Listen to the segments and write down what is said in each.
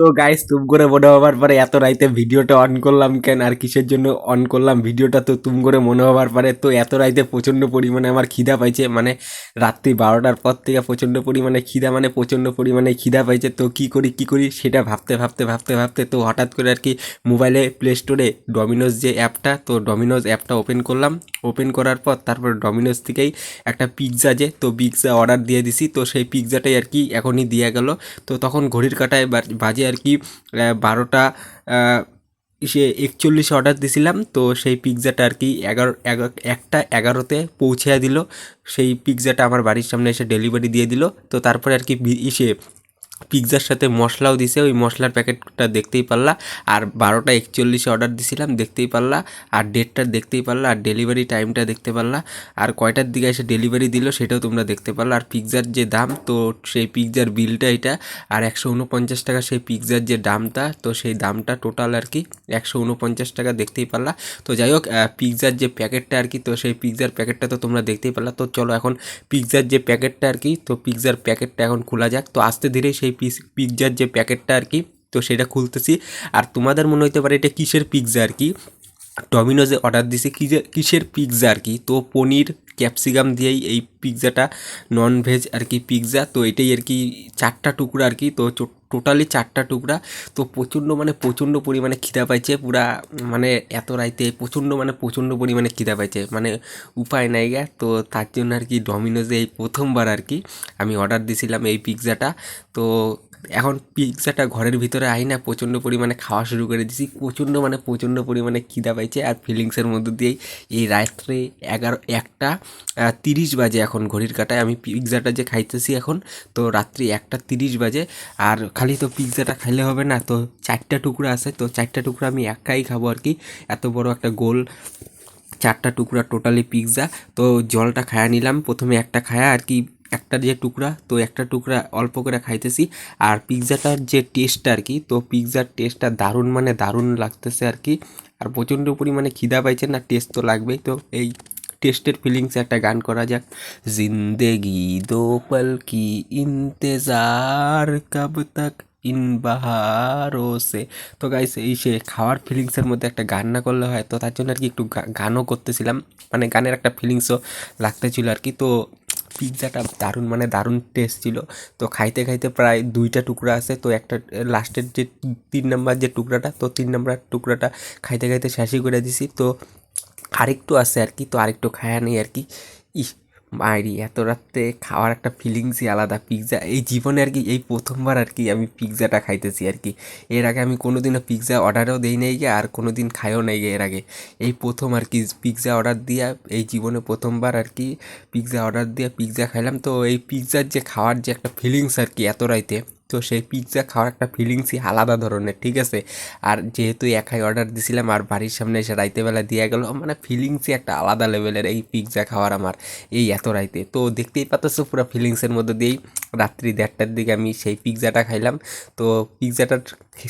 তো গাইস তুম করে মনে হবার পরে এত রাইতে ভিডিওটা অন করলাম কেন? আর কিসের জন্য অন করলাম? ভিডিওটা তো তুম করে মনে হবার পরে তো এত রাইতে প্রচণ্ড পরিমাণে আমার খিদা পাইছে। মানে রাত্রি বারোটার পর থেকে প্রচণ্ড পরিমাণে খিদা মানে প্রচণ্ড পরিমাণে খিদা পাইছে। তো কি করি কি করি সেটা ভাবতে ভাবতে ভাবতে ভাবতে তো হঠাৎ করে আর কি মোবাইলে প্লে স্টোরে ডমিনোজ যে অ্যাপটা তো ডমিনোজ অ্যাপটা ওপেন করলাম। ওপেন করার পর তারপর ডমিনোজ থেকেই একটা পিৎজা যে, তো পিৎজা অর্ডার দিয়ে দিছি। তো সেই পিৎজাটাই আর কি এখনই দিয়ে গেল। তো তখন ঘড়ির কাটায় বাজে আর কি বারোটা সে একচল্লিশে অর্ডার দিছিলাম, তো সেই পিৎজাটা আর কি এগারো, একটা এগারোতে পৌঁছে দিল। সেই পিৎজাটা আমার বাড়ির সামনে এসে ডেলিভারি দিয়ে দিল। তো তারপরে আর কি ইসে পিৎজার সাথে মশলাও দিছে, ওই মশলার প্যাকেটটা দেখতেই পারলা। আর বারোটা একচল্লিশে অর্ডার দিছিলাম, দেখতেই পারলা। আর ডেটটা দেখতেই পারলা, আর ডেলিভারি টাইমটা দেখতে পারলা। আর কয়টার দিকে এসে ডেলিভারি দিল সেটাও তোমরা দেখতে পারলা। আর পিৎজার যে দাম, তো সেই পিৎজার বিলটা এটা, আর একশো উনপঞ্চাশ টাকা সেই পিৎজার যে দামটা, তো সেই দামটা টোটাল আর কি একশো উনপঞ্চাশ টাকা দেখতেই পারলা। তো যাই হোক পিৎজার যে প্যাকেটটা আর কি, তো সেই পিৎজার প্যাকেটটা তো তোমরা দেখতেই পারলা। তো চলো এখন পিৎজার যে প্যাকেটটা আর কি, তো পিৎজার প্যাকেটটা এখন খোলা যাক। তো আস্তে ধীরে সেই পিস, পিৎজার যে প্যাকেটটা আর কি, তো সেটা খুলতেছি। আর তোমাদের মনে হতে পারে এটা কিসের পিৎজা আর কি? ডমিনোজে অর্ডার দিছি কিসের পিৎজা আর কি? তো পনির, ক্যাপসিকাম দিয়েই এই পিৎজাটা নন ভেজ আর কি পিৎজা, তো এটাই আর কি চারটা টুকরো আর কি, তো টোটালি চারটা টুকরা। তো প্রচণ্ড মানে প্রচণ্ড পরিমাণে খিদা পাইছে, পুরা মানে এত রাইতে প্রচণ্ড মানে প্রচণ্ড পরিমাণে খিদা পাইছে মানে উপায় নাই গা। তো তার জন্য আর কি ডমিনোজে এই প্রথমবার আর কি আমি অর্ডার দিয়েছিলাম এই পিৎজাটা তো এখন পিৎজাটা ঘরের ভিতরে আই না, প্রচণ্ড পরিমাণে খাওয়া শুরু করে দিয়েছি। প্রচণ্ড মানে প্রচণ্ড পরিমাণে খিদা পাইছে আর ফিলিংসের মধ্যে দিয়েই এই রাত্রে এগারো, একটা তিরিশ বাজে এখন ঘড়ির কাটায়। আমি পিৎজাটা যে খাইতেছি এখন, তো রাত্রি একটা তিরিশ বাজে। আর খালি তো পিৎজাটা খাইলে হবে না, তো চারটা টুকরা আছে, তো চারটা টুকরা আমি একাই খাব আর কি। এত বড় একটা গোল, চারটা টুকরা টোটালি পিৎজা তো জলটা খায়া নিলাম, প্রথমে একটা খায়া আর কি একটা যে টুকরা, তো একটা টুকরা অল্প করে খাইতেছি। আর পিৎজাটার যে টেস্টটা আর কি তো পিৎজার টেস্টটা দারুণ মানে দারুণ লাগতেছে আর কি আর প্রচণ্ড পরিমাণে খিদা পাইছে না টেস্ট তো লাগবেই। তো এই টেস্টের ফিলিংসে একটা গান করা যাক। জিন্দেগি দো পল কি ইন্তেজার, কব তক ইন বাহারো সে? তো গাইস এই সে খাওয়ার ফিলিংসের মধ্যে একটা গান না করলে হয়, তো তার জন্য আর কি একটু গানও করতেছিলাম। মানে গানের একটা ফিলিংসও লাগতেছিল আর কি তো পিৎজাটা দারুণ মানে দারুণ টেস্ট ছিল। তো খাইতে খাইতে প্রায় দুইটা টুকরা আছে, তো একটা লাস্টের যে তিন নাম্বার যে টুকরাটা, তো তিন নাম্বার টুকরাটা খাইতে খাইতে শেষই করে দিছি। তো আরেকটু আছে আর কি, তো আরেকটু খায়া নেই আর কি। ইস মায়েরি এত রাত্রে খাওয়ার একটা ফিলিংসই আলাদা। পিৎজা এই জীবনে আর কি, এই প্রথমবার আর কি আমি পিৎজাটা খাইতেছি আর কি। এর আগে আমি কোনো দিনও পিৎজা অর্ডারও দিই নাই গে, আর কোনো দিন খাইও নাই গে এর আগে। এই প্রথম আর কি পিৎজা অর্ডার দিয়া, এই জীবনে প্রথমবার আর কি পিৎজা অর্ডার দিয়ে পিৎজা খাইলাম। তো এই পিৎজার যে খাওয়ার যে একটা ফিলিংস আর কি এত রাইতে। তো সেই পিৎজা খাওয়ার একটা ফিলিংসই আলাদা ধরনের, ঠিক আছে? আর যেহেতু একাই অর্ডার দিছিলাম আর বাড়ির সামনে এসে রাইতেবেলা দিয়ে গেল মানে ফিলিংসই একটা আলাদা লেভেলের এই পিৎজা খাওয়ার আমার এই এত রাইতে। তো দেখতেই পাচ্ছ পুরো ফিলিংসের মধ্যে দিয়েই রাত্রি দেড়টার দিকে আমি সেই পিৎজাটা খাইলাম। তো পিৎজাটার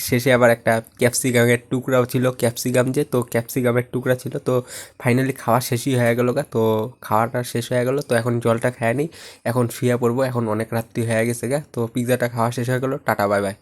শেষে আবার একটা ক্যাপসিকামের টুকরাও ছিল ক্যাপসিকাম যে, তো ক্যাপসিকামের টুকরা ছিল। তো ফাইনালি খাওয়া শেষই হয়ে গেল গা, তো খাওয়াটা শেষ হয়ে গেল। তো এখন জলটা খায় নিই, এখন শুয়ে পড়ব, এখন অনেক রাত্রি হয়ে গেছে গা। তো পিৎজাটা খাওয়া শেষ হয়ে গেলো টাটা বাই বাই।